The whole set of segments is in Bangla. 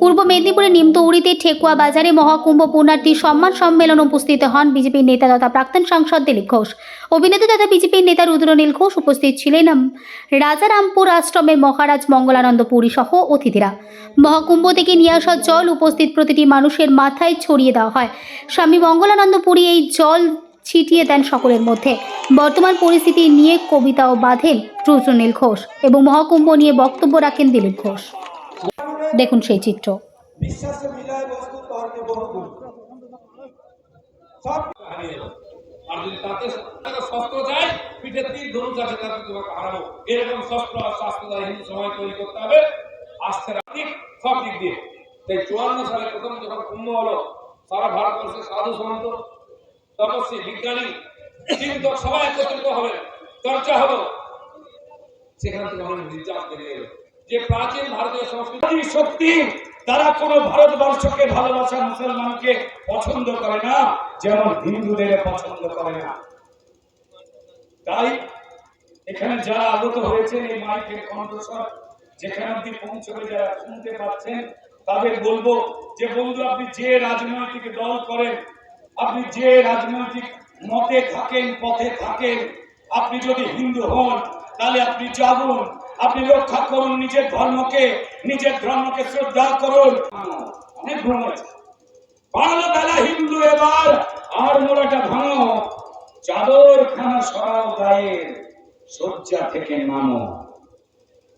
পূর্ব মেদিনীপুরের নিমতৌড়িতে ঠেকুয়া বাজারে মহাকুম্ভ পুণ্যার্থী সম্মান সম্মেলন উপস্থিত হন বিজেপির নেতা তথা প্রাক্তন সাংসদ দিলীপ ঘোষ। অভিনেতা তথা বিজেপির নেতা রুদ্রনীল ঘোষ উপস্থিত ছিলেন। রাজারামপুর আশ্রমের মহারাজ মঙ্গলানন্দ পুরী সহ অতিথিরা। মহাকুম্ভ থেকে নিয়ে আসা জল উপস্থিত প্রতিটি মানুষের মাথায় ছড়িয়ে দেওয়া হয়। স্বামী মঙ্গলানন্দ পুরী এই জল ছিটিয়ে দেন সকলের মধ্যে। বর্তমান পরিস্থিতি নিয়ে কবিতাও বাঁধেন রুদ্রনীল ঘোষ এবং মহাকুম্ভ নিয়ে বক্তব্য রাখেন দিলীপ ঘোষ। দেখুন সেই চিত্র। চুয়ান্ন হলো, সারা সাধু বিজ্ঞানী সবাই হবে চর্চা হলো। সেখান থেকে আমাদের নির্যাস বেরিয়ে এলো। যে প্রাচীন ভারতীয় সংস্কৃতি শক্তি তারা কোন ভারতবর্ষকে ভালোবাসা মুসলমানকে পছন্দ করে না, যেমন হিন্দুদের পছন্দ করে না। তাই এখানে যারা আগত হয়েছে এই মাইকের কণ্ঠস্বর, যেখানে অব্দি পৌঁছবে, যারা শুনতে পাচ্ছেন, তাদের বলব যে বন্ধু, আপনি যে রাজনৈতিক দল করেন, আপনি যে রাজনৈতিক মতে থাকেন, পথে থাকেন, আপনি যদি হিন্দু হন, তাহলে আপনি যাবুন। আপনি রক্ষা করুন নিজের ধর্মকে নিজের ধর্মকে শ্রদ্ধা করুন। অনেক ভ্রম আছে। বাংলা তারা হিন্দু এবার, আর মোড়াটা ভাঙো। চাদর খানা সরাও গায়ের শয্যা থেকে নামো।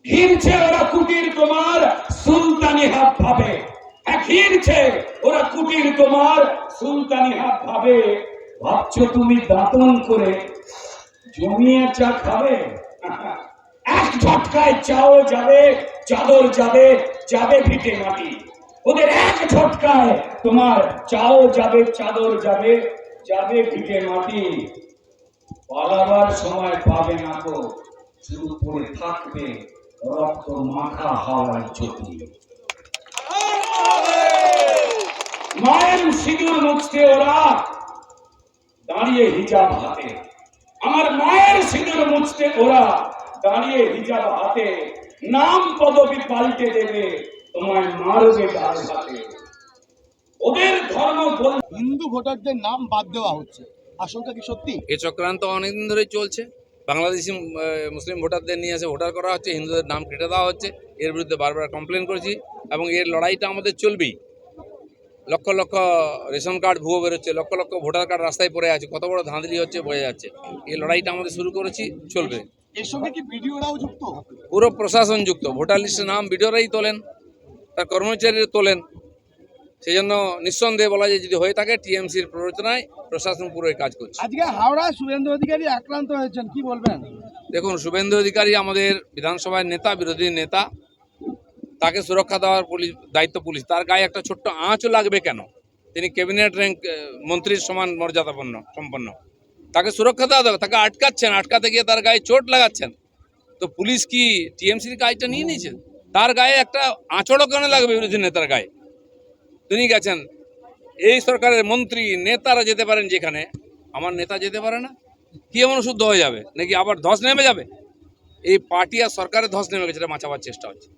ঘিরছে ওরা কুটির তোমার, সুলতানি হাত ভাবে। হ্যাঁ ঘিরছে ওরা কুটির তোমার, সুলতানি হাত ভাবে। ভাবছ তুমি দাঁতন করে জমিয়ে চা খাবে? ঝটকায় চাও যাবে, চাদর যাবে যাবে ভিটে মাটি। ওদের এক ঝটকায় তোমার চাও যাবে, চাদর যাবে যাবে ভিটে মাটি। পালাবার সময় পাবে না তো, শুধু পড়ে থাকবে রক্ত মাখা হাওয়ায় চটি মায়ের সিঁদুর মুছতে ওরা দাঁড়িয়ে হিজাব হাতে। আমার মায়ের সিঁদুর মুছতে ওরা দাঁড়িয়ে হিজাব হাতে নাম পদবি পাল্টে দেবে তোমায় মারবে ডাল হাতে ওদের ধর্ম হিন্দু ভোটারদের নাম বাদ দেওয়া হচ্ছে। আশঙ্কা কি সত্যি? এ চক্রান্ত অনেকদিন ধরেই চলছে। বাংলাদেশি মুসলিম ভোটারদের নিয়ে এসে ভোটার করা হচ্ছে হিন্দুদের নাম কেটে দেওয়া হচ্ছে। এর বিরুদ্ধে বারবার কমপ্লেন করেছি এবং এর লড়াইটা আমাদের চলবেই। লক্ষ লক্ষ রেশন কার্ড ভুয়ো বেরোচ্ছে লক্ষ লক্ষ ভোটার কার্ড রাস্তায় পড়ে আছে কত বড় ধাঁধলি হচ্ছে বোঝা যাচ্ছে। এই লড়াইটা আমাদের শুরু করেছি চলবে। এর সঙ্গে কি ভিডিওরাও যুক্ত? পুরো প্রশাসন যুক্ত। ভোটার লিস্টের নাম বিডিওরাই তোলেন তার কর্মচারীরা তোলেন। সেই জন্য নিঃসন্দেহে বলা যায় যদি হয়ে থাকে টিএমসির প্ররোচনায় প্রশাসন পুরো কাজ করছে। আজকে হাওড়া শুভেন্দু অধিকারী আক্রান্ত হয়েছেন কি বলবেন? দেখুন শুভেন্দু অধিকারী আমাদের বিধানসভার নেতা বিরোধী নেতা তাকে সুরক্ষা দেওয়ার পুলিশ দায়িত্ব পুলিশ। তার গায়ে একটা ছোট্ট আঁচও লাগবে কেন? তিনি ক্যাবিনেট র্যাঙ্ক মন্ত্রীর সমান মর্যাদাপন্ন সম্পন্ন। তাকে সুরক্ষা দেওয়া দেবে তাকে আটকাচ্ছেন, আটকাতে গিয়ে তার গায়ে চোট লাগাচ্ছেন। তো পুলিশ কি টিএমসির কাজটা নিয়ে নিয়েছে? তার গায়ে একটা আঁচড়ও কেন লাগবে বিরোধী নেতার গায়ে? তিনি গেছেন, এই সরকারের মন্ত্রী, নেতারা যেতে পারেন যেখানে, আমার নেতা যেতে পারে না। কি এমন শুদ্ধ হয়ে যাবে? নাকি আবার ধস নেমে যাবে? এই পার্টি আর সরকারের ধস নেমে গেছে, এটা বাঁচাবার চেষ্টা হচ্ছে।